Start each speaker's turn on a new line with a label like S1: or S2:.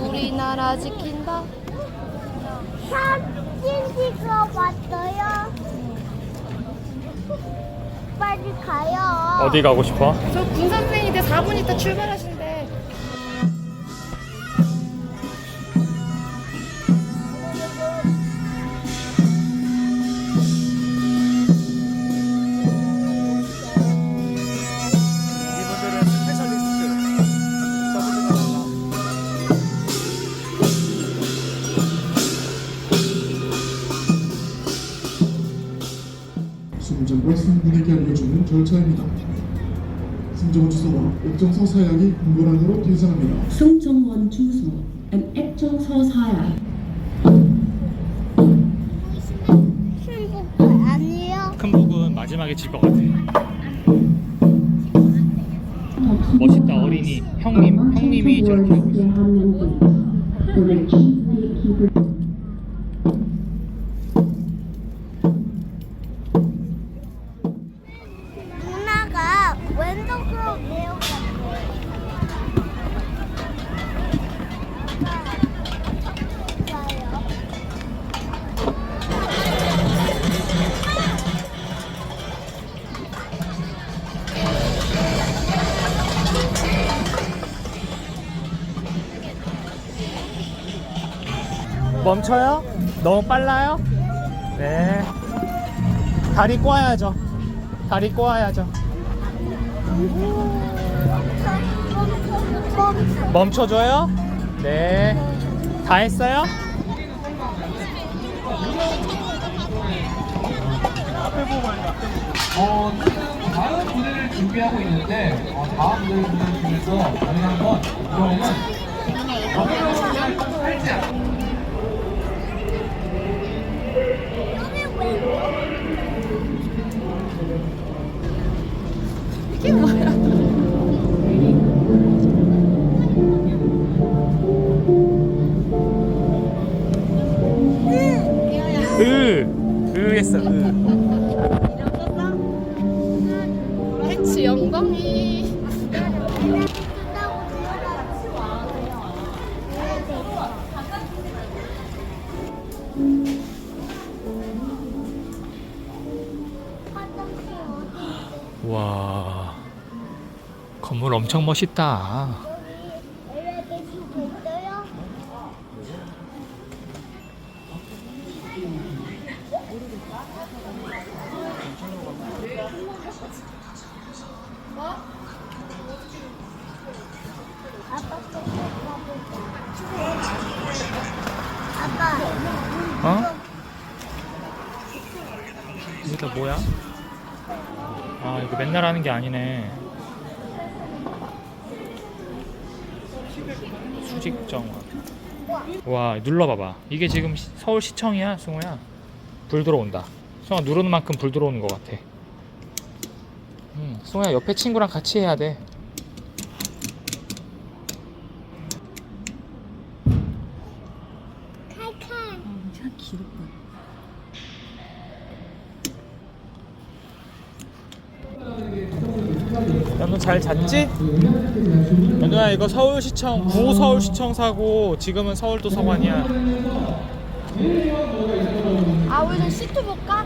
S1: 우리나라 지킨다.
S2: 사진 찍어 왔어요. 빨리 가요.
S3: 어디 가고 싶어?
S1: 저 군선생인데 4분 있다 출발하신
S4: 승정과 상군에게 알려주는 절차입니다. 승정 주소와 액정서 사약이 공고란으로 계산합니다.
S5: 승정원 주소 and 액정서 사약
S2: 아니에요.
S3: 큰 북은 마지막에 질 것 같아. 멋있다, 어린이. 형님, 형님이 저렇게 하고 있어.
S2: 누나가 왼쪽으로 내려갔어요.
S3: 멈춰요? 너무 빨라요? 네. 다리 꼬아야죠. 다리 꼬아야죠. 멈춰줘요? 네. 다 했어요?
S6: 어, 다음 무대를 준비하고 있는데 어, 다음 무대 중에서 저희 한번 이번에는
S1: 해치 영광이.
S3: 와, 건물 엄청 멋있다.
S2: 엘리베이터 있어요? 아빠 또 아빠
S3: 어? 이게 다 뭐야? 아, 이거 맨날 하는 게 아니네. 수직 정원. 와, 눌러봐봐. 이게 지금 시- 서울시청이야, 승우야. 불 들어온다. 승우야, 누르는 만큼 불 들어오는 것 같아. 음, 승우야, 옆에 친구랑 같이 해야 돼.
S2: 칼칼
S5: 차 기록봐
S3: 연우 잘 잤지? 연우야 이거 서울시청 구 서울시청 사고 지금은 서울도서관이야.
S1: 아 우리 좀 시트 볼까?